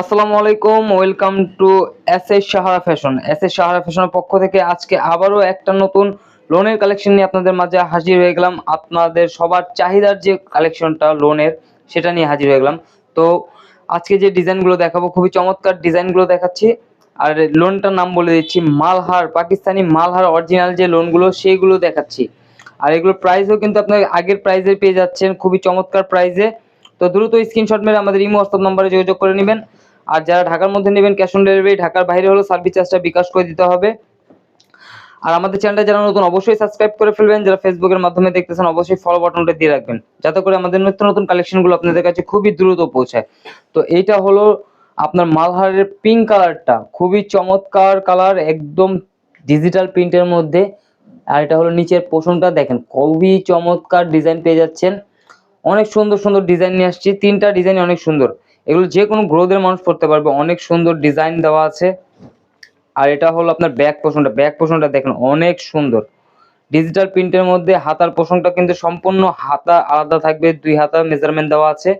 আসসালামু আলাইকুম, welcome to S S Sahara fashion. S S Sahara ফ্যাশনের পক্ষ থেকে আজকে আবারও একটা নতুন লোনের কালেকশন নিয়ে আপনাদের মাঝে হাজির হয়ে গেলাম। আপনাদের সবার চাহিদার যে কালেকশনটা লোনের, সেটা নিয়ে হাজির হয়ে গেলাম। তো আজকে যে ডিজাইনগুলো দেখাবো, খুবই চমৎকার ডিজাইনগুলো দেখাচ্ছি। আর লোনটার নাম বলে দিচ্ছি, মালহার, পাকিস্তানি মালহার অরিজিনাল যে লোনগুলো, সেইগুলো দেখাচ্ছি। আর এগুলোর প্রাইসও কিন্তু আপনার আগের প্রাইসে পেয়ে যাচ্ছেন, খুবই চমৎকার প্রাইসে। তো দ্রুত স্ক্রিনশট মেরে আমাদের ইমো হোয়াটসঅ্যাপ নম্বরে যোগাযোগ করে নেবেন। আর যারা ঢাকার মধ্যে নেবেন ক্যাশ অন ডেলিভারি ঢাকার বাইরে হলো সার্ভিস চার্জটা বিকাশ করে দিতে হবে। আর আমাদের চ্যানেলটা যারা নতুন, অবশ্যই সাবস্ক্রাইব করে ফেলবেন। যারা ফেসবুকের মাধ্যমে দেখতেছেন, অবশ্যই ফলো বাটনটা দিয়ে রাখবেন। যাতে করে আমাদের নিত্য নতুন কালেকশনগুলো আপনাদের কাছে খুবই দ্রুত পৌঁছায়। তো এইটা হলো আপনার মালহারের পিঙ্ক কালারটা খুবই চমৎকার কালার একদম ডিজিটাল প্রিন্টের মধ্যে। আর এটা হলো নিচের পোষণটা দেখেন, খুবই চমৎকার ডিজাইন পেয়ে যাচ্ছেন। অনেক সুন্দর সুন্দর ডিজাইন নিয়ে আসছি। তিনটা ডিজাইন অনেক সুন্দর। এগুলো যে কোনো গ্রোদের মানুষ পড়তে পারবে। অনেক সুন্দর ডিজাইন দেওয়া আছে। আর এটা হলো আপনার ব্যাক পোষণটা ব্যাক পোষণটা দেখেন, অনেক সুন্দর। ডিজিটাল প্রিন্টের মধ্যে হাতার পোষণটা কিন্তু সম্পূর্ণ হাতা আলাদা থাকবে। দুই হাতা মেজারমেন্ট দেওয়া আছে।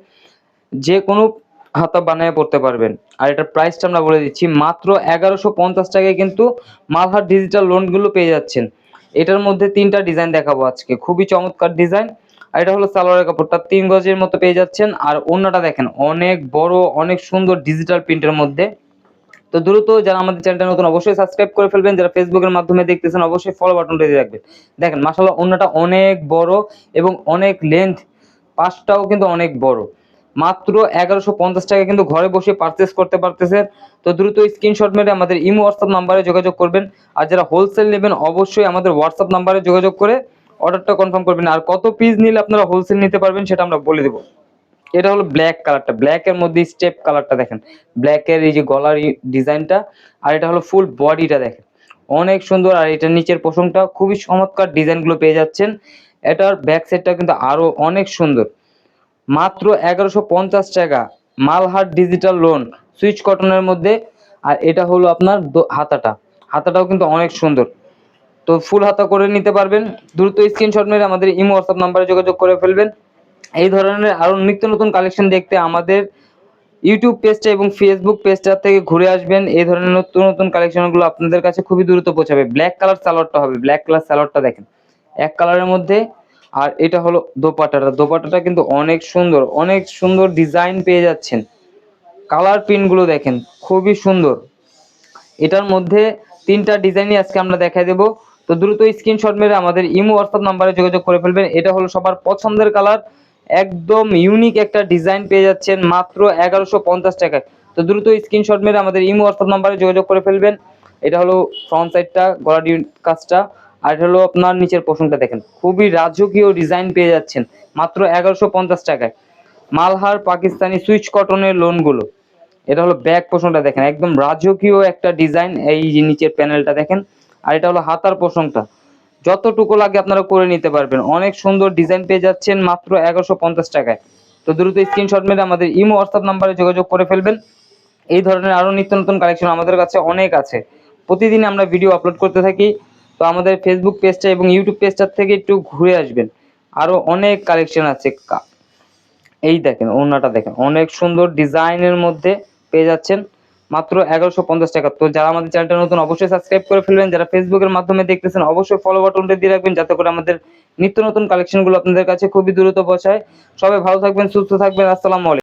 যে কোনো হাতা বানিয়ে পড়তে পারবেন। আর এটার প্রাইসটা আমরা বলে দিচ্ছি, মাত্র এগারোশো পঞ্চাশ টাকায় কিন্তু মালহার ডিজিটাল লোনগুলো পেয়ে যাচ্ছেন। এটার মধ্যে তিনটা ডিজাইন দেখাবো আজকে। খুবই চমৎকার ডিজাইন আর এটা হলো সালোয়ারের কাপড়। কাপড়টা তিন গজের মতো পেয়ে যাচ্ছেন। আর অন্যটা দেখেন, অনেক বড়, অনেক সুন্দর ডিজিটাল প্রিন্টের মধ্যে। তো দ্রুত যারা আমাদের চ্যানেলটা নতুন, অবশ্যই সাবস্ক্রাইব করে ফেলবেন। যারা ফেসবুকের মাধ্যমে দেখতেছেন, অবশ্যই ফলো বাটনটা দিয়ে রাখবেন। দেখেন মাসাল্লাহ অন্যটা অনেক বড় এবং অনেক লেন্থ পাশটাও কিন্তু অনেক বড়। মাত্র এগারোশো পঞ্চাশ টাকা কিন্তু ঘরে বসে পারচেস করতে পারতেছেন। তো দ্রুত স্ক্রিনশট মেরে আমাদের ইমো হোয়াটসঅ্যাপ নাম্বারে যোগাযোগ করবেন। আর যারা হোলসেল নেবেন, অবশ্যই আমাদের হোয়াটসঅ্যাপ নাম্বারে যোগাযোগ করে অর্ডারটা কনফার্ম করবেন। আর কত পিস নিলে আপনারা হোলসেল নিতে পারবেন সেটা আমরা বলে দেবো। এটা হলো ব্ল্যাক কালারটা ব্ল্যাক এর মধ্যে স্টেপ কালারটা দেখেন। ব্ল্যাক এর এই যে গলার ডিজাইনটা আর এটা হলো ফুল বডিটা দেখেন। অনেক সুন্দর। আর এটার নিচের পোষণটা খুবই চমৎকার ডিজাইনগুলো পেয়ে যাচ্ছেন। এটার ব্যাক সাইডটা কিন্তু আরও অনেক সুন্দর। মাত্র এগারোশো পঞ্চাশ টাকা। মালহাট ডিজিটাল লোন সুইচ কটনের মধ্যে। আর এটা হলো আপনার হাতাটা। হাতাটাও কিন্তু অনেক সুন্দর। তো ফুল হাতা করে নিতে পারবেন। দ্রুত স্ক্রিনশট মেরে আমাদের ইমো হোয়াটসঅ্যাপ নাম্বারে যোগাযোগ করে ফেলবেন। এই ধরনের আরও নিত্য নতুন কালেকশন দেখতে আমাদের ইউটিউব পেজটা এবং ফেসবুক পেজটা থেকে ঘুরে আসবেন। এই ধরনের নতুন নতুন কালেকশনগুলো আপনাদের কাছে খুবই দ্রুত পৌঁছাবে। ব্ল্যাক কালার সালোয়ারটা হবে। ব্ল্যাক কালার সালোয়ারটা দেখেন। এক কালারের মধ্যে আর এটা হলো দোপাটাটা দোপাটাটা কিন্তু অনেক সুন্দর অনেক সুন্দর ডিজাইন পেয়ে যাচ্ছেন। কালার প্রিন্টগুলো দেখেন, খুবই সুন্দর। এটার মধ্যে তিনটা ডিজাইনই আজকে আমরা দেখাই দেবো। তো দ্রুত স্ক্রিনশট মেরে আমাদের ইমো হোয়াটসঅ্যাপ নাম্বারে যোগাযোগ করে ফেলবেন। এটা হলো সবার পছন্দের কালার একদম ইউনিক একটা ডিজাইন পেয়ে যাচ্ছেন মাত্র এগারোশো পঞ্চাশ টাকায়। তো দ্রুত স্ক্রিনশট মেরে আমাদের ইমো হোয়াটসঅ্যাপ নাম্বারে যোগাযোগ করে ফেলবেন। এটা হলো ফ্রন্ট সাইডটা ইউন- কাজটা। আর এটা হলো আপনার নিচের পোষণটা দেখেন। খুবই রাজকীয় ডিজাইন পেয়ে যাচ্ছেন মাত্র এগারোশো পঞ্চাশ টাকায়। মালহার পাকিস্তানি সুইচ কটনের লোনগুলো এটা হলো ব্যাক পোষণটা দেখেন। একদম রাজকীয় একটা ডিজাইন এই নিচের প্যানেলটা দেখেন। আর এটা হলো হাতার পোষণটা যতটুকু লাগে আপনারা করে নিতে পারবেন। অনেক সুন্দর ডিজাইন পেয়ে যাচ্ছেন মাত্র এগারোশো পঞ্চাশ টাকায়। তো দ্রুত স্ক্রিনশট মেরে আমাদের ইমো হোয়াটসঅ্যাপ নাম্বারে যোগাযোগ করে ফেলবেন। এই ধরনের আরও নিত্য নতুন কালেকশন আমাদের কাছে অনেক আছে। প্রতিদিন আমরা ভিডিও আপলোড করতে থাকি। তো আমাদের ফেসবুক পেজটা এবং ইউটিউব পেজটার থেকে একটু ঘুরে আসবেন। আরও অনেক কালেকশন আছে। এই দেখেন, ওড়নাটা দেখেন। অনেক সুন্দর ডিজাইনের মধ্যে পেয়ে যাচ্ছেন। মাত্র এগারোশো পঞ্চাশ টাকা। তো যারা আমাদের চ্যানেলটা নতুন, অবশ্যই সাবস্ক্রাইব করে ফেলবেন। যারা ফেসবুকের মাধ্যমে দেখতেছেন, অবশ্যই ফলো বাটনটা দিয়ে রাখবেন, যাতে করে আমাদের নিত্য নতুন কালেকশনগুলো আপনাদের কাছে খুবই দ্রুত পৌঁছায়। সবাই ভালো থাকবেন, সুস্থ থাকবেন। আসসালামু আলাইকুম।